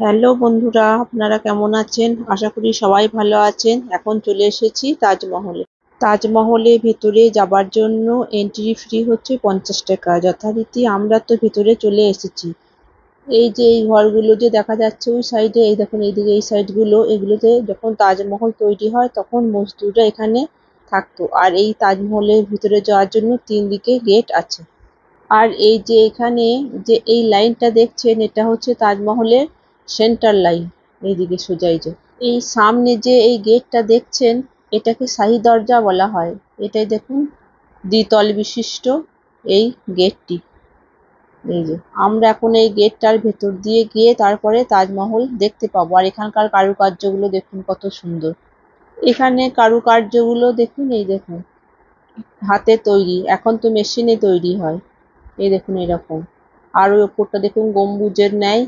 Hello বন্ধুরা, আপনারা কেমন আছেন? আশা করি সবাই ভালো আছেন। এখন চলে এসেছি তাজমহলে। তাজমহলে ভেতরে যাবার জন্য এন্ট্রি ফ্রি হচ্ছে পঞ্চাশ টাকা। যথারীতি আমরা তো ভেতরে চলে এসেছি। এই যে এই ঘরগুলো যে দেখা যাচ্ছে ওই সাইডে এই দেখুন এইদিকে এই সাইডগুলো এগুলোতে যখন তাজমহল তৈরি হয়, তখন মজদুররা এখানে থাকতো। আর এই তাজমহলের ভিতরে যাওয়ার জন্য তিন দিকে গেট আছে। আর এই যে এখানে যে এই লাইনটা দেখছেন, এটা হচ্ছে তাজমহলের সেন্টার লাইন এইদিকে সোজা এই যে। এই সামনে যে এই গেটটা দেখছেন, এটাকে শাহী দরজা বলা হয়। এটাই দেখুন, দ্বিতল বিশিষ্ট এই গেটটি। এই যে, আমরা এখন এই গেটটার ভেতর দিয়ে গিয়ে তারপরে তাজমহল দেখতে পাবো। আর এখানকার কারুকার্যগুলো দেখুন কত সুন্দর। এখানে কারুকার্যগুলো দেখুন, এই দেখুন, হাতে তৈরি। এখন তো মেশিনে তৈরি হয়। এই দেখুন, এরকম। আর ওই ওপরটা দেখুন, গম্বুজের ন্যায়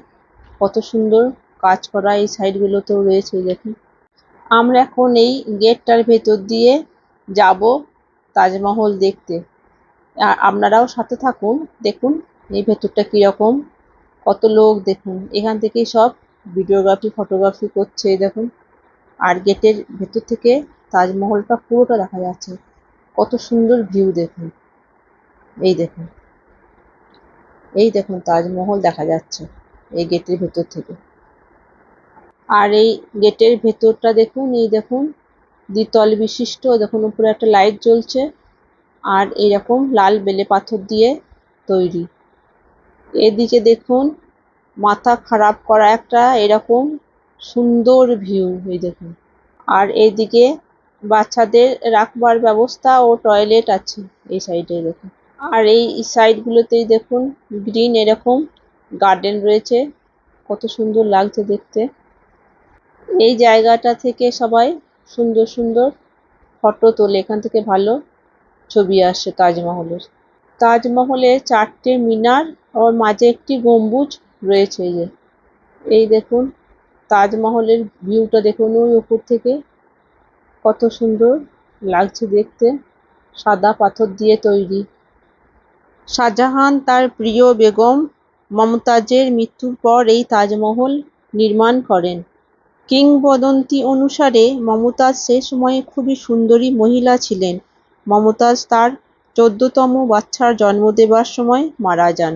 কত সুন্দর কাজ করা এই সাইড সাইডগুলোতেও রয়েছে দেখুন। আমরা এখন এই গেটটার ভেতর দিয়ে যাব তাজমহল দেখতে। আর আপনারাও সাথে থাকুন, দেখুন এই ভেতরটা কীরকম, কত লোক, দেখুন। এখান থেকেই সব ভিডিওগ্রাফি, ফটোগ্রাফি করছে দেখুন। আর গেটের ভেতর থেকে তাজমহলটা পুরোটা দেখা যাচ্ছে। কত সুন্দর ভিউ, দেখুন। এই দেখুন। এই দেখুন, তাজমহল দেখা যাচ্ছে। এই গেটের ভেতর থেকে। আর এই গেটের ভেতরটা দেখুন, এই দেখুন, দ্বিতল বিশিষ্ট, দেখুন, উপরে একটা লাইট জ্বলছে, আর এরকম লাল বেলে পাথর দিয়ে তৈরি। এদিকে দেখুন, মাথা খারাপ করা একটা এরকম সুন্দর ভিউ, এই দেখুন। আর এইদিকে বাচ্চাদের রাখবার ব্যবস্থা ও টয়লেট আছে, এই সাইডে দেখুন। আর এই সাইডগুলোতেই দেখুন, গ্রিন এরকম গার্ডেন রয়েছে। কত সুন্দর লাগছে দেখতে। এই জায়গাটা থেকে সবাই সুন্দর সুন্দর ফটো তোলে। এখান থেকে ভালো ছবি আসে তাজমহলের। তাজমহলে চারটে মিনার ওর মাঝে একটি গম্বুজ রয়েছে এই যে। এই দেখুন, তাজমহলের ভিউটা দেখুন ওই উপর থেকে। কত সুন্দর লাগছে দেখতে। সাদা পাথর দিয়ে তৈরি। শাহজাহান তার প্রিয় বেগম মমতাজের মৃত্যুর পর এই তাজমহল নির্মাণ করেন। কিংবদন্তি অনুসারে মমতাজ সে সময়ে খুবই সুন্দরী মহিলা ছিলেন। মমতাজ তার চোদ্দতম বাচ্চার জন্ম দেবার সময় মারা যান।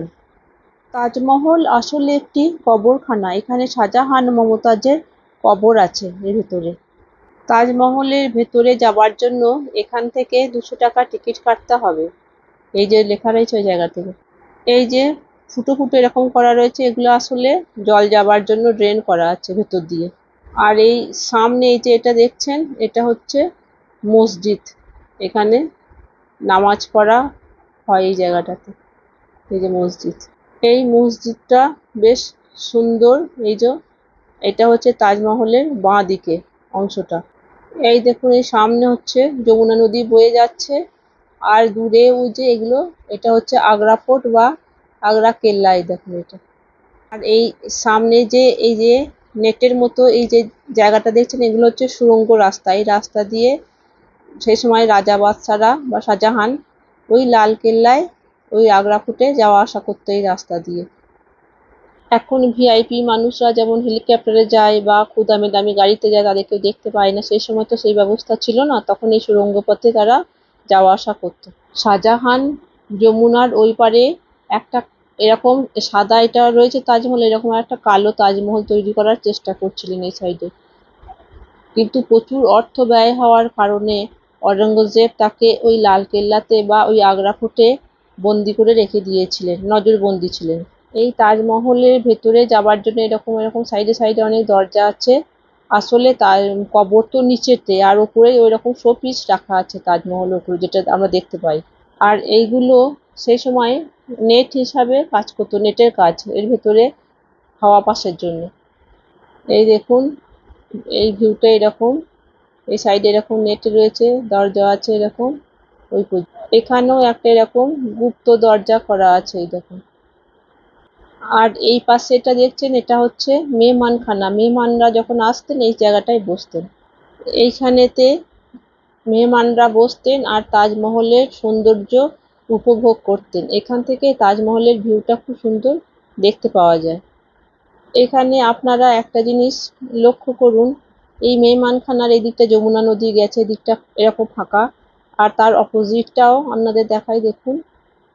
তাজমহল আসলে একটি কবরখানা। এখানে শাহজাহান মমতাজের কবর আছে এর ভেতরে। তাজমহলের ভেতরে যাবার জন্য এখান থেকে দুশো টাকা টিকিট কাটতে হবে। এই যে লেখা রয়েছে ওই জায়গা থেকে। এই যে ফুটো ফুটো এরকম করা রয়েছে, এগুলো আসলে জল যাবার জন্য ড্রেন করা আছে ভেতর দিয়ে। আর এই সামনে এই যে এটা দেখছেন, এটা হচ্ছে মসজিদ। এখানে নামাজ পড়া হয় এই জায়গাটাতে, এই যে মসজিদ। এই মসজিদটা বেশ সুন্দর, এই যে এটা হচ্ছে তাজমহলের বাঁ দিকে অংশটা। এই দেখুন, এই সামনে হচ্ছে যমুনা নদী বয়ে যাচ্ছে, আর দূরে ওই যে এগুলো, এটা হচ্ছে আগ্রা ফোর্ট বা আগ্রা কেল্লায় দেখুন এটা। আর এই সামনে যে, এই যে নেটের মতো এই যে জায়গাটা দেখছেন, এগুলো হচ্ছে সুরঙ্গ রাস্তা। এই রাস্তা দিয়ে সেই সময় রাজা বাদশারা বা শাহজাহান ওই লাল কেল্লায় ওই আগ্রা ফুটে যাওয়া আসা করতো এই রাস্তা দিয়ে। এখন ভিআইপি মানুষরা যেমন হেলিকপ্টারে যায় বা খুব দামি দামি গাড়িতে যায় তাদেরকে দেখতে পায় না। সেই সময় তো সেই ব্যবস্থা ছিল না, তখন এই সুরঙ্গ পথে তারা যাওয়া আসা করতো। শাহজাহান যমুনার ওই পারে একটা এরকম সাদা এটা রয়েছে তাজমহল, এরকম একটা কালো তাজমহল তৈরি করার চেষ্টা করছিলেন এই সাইডে। কিন্তু প্রচুর অর্থ ব্যয় হওয়ার কারণে অরঙ্গজেব তাকে ওই লাল কেল্লাতে বা ওই আগ্রা ফোর্টে বন্দি করে রেখে দিয়েছিলেন, নজরবন্দি ছিলেন। এই তাজমহলের ভেতরে যাবার জন্য এরকম এরকম সাইডে সাইডে অনেক দরজা আছে। আসলে তার কবর তো নিচেতে, আর ওপরে ওই রকম শো পিস রাখা আছে তাজমহলের উপরে, যেটা আমরা দেখতে পাই। আর এইগুলো সেই সময় নেট হিসাবে কাজ করতো, নেটের কাজ, এর ভেতরে হাওয়া পাসের জন্য। এই দেখুন, এই ভিউটা এরকম, এই সাইডে এরকম নেট রয়েছে, দরজা আছে এরকম, ওই এখানেও একটা এরকম গুপ্ত দরজা করা আছে, এই দেখুন। আর এই পাশে এটা দেখছেন, এটা হচ্ছে মেহমানখানা। মেহমানরা যখন আসতেন, এই জায়গাটায় বসতেন। এইখানেতে মেহমানরা বসতেন আর তাজমহলের সৌন্দর্য উপভোগ করতেন। এখান থেকে তাজমহলের ভিউটা খুব সুন্দর দেখতে পাওয়া যায়। এখানে আপনারা একটা জিনিস লক্ষ্য করুন, এই মেহমানখানার এই দিকটা যমুনা নদী গেছে, এদিকটা এরকম ফাঁকা। আর তার অপোজিটটাও আপনাদের দেখাই, দেখুন।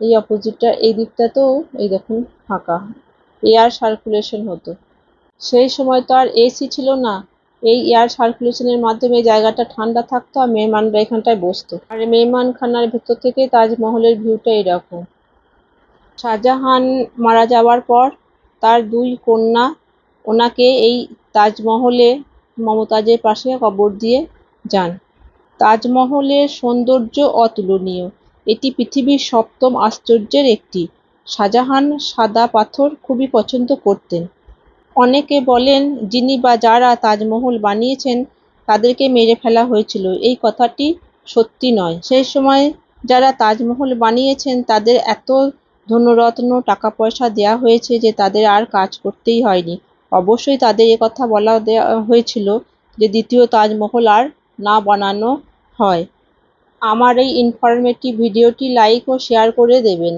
এই অপোজিটটা, এই দিকটাতেও এই দেখুন ফাঁকা। এয়ার সার্কুলেশন হতো। সেই সময় তো আর এসি ছিল না। এই এয়ার সার্কুলেশনের মাধ্যমে জায়গাটা ঠান্ডা থাকতো আর মেহমানরা এখানটায় বসতো। আর মেহমানখানার ভেতর থেকে তাজমহলের ভিউটা এরকম। শাহজাহান মারা যাওয়ার পর তার দুই কন্যা, ওনাকে এই তাজমহলে মমতাজের পাশে কবর দিয়ে যান। তাজমহলের সৌন্দর্য অতুলনীয়। এটি পৃথিবীর সপ্তম আশ্চর্যের একটি। শাহজাহান সাদা পাথর খুবই পছন্দ করতেন। অনেকে বলেন, যিনি বা যারা তাজমহল বানিয়েছেন, তাদেরকে মেরে ফেলা হয়েছিল। এই কথাটি সত্যি নয়। সেই সময় যারা তাজমহল বানিয়েছেন, তাদের এত ধনরত্ন টাকা পয়সা দেওয়া হয়েছে যে তাদের আর কাজ করতেই হয়নি। অবশ্যই তাদের কথা বলা দেওয়া হয়েছিল যে দ্বিতীয় তাজমহল আর না বানানো হয়। আমার এই ইনফরমেটিভ ভিডিওটি লাইক ও শেয়ার করে দেবেন।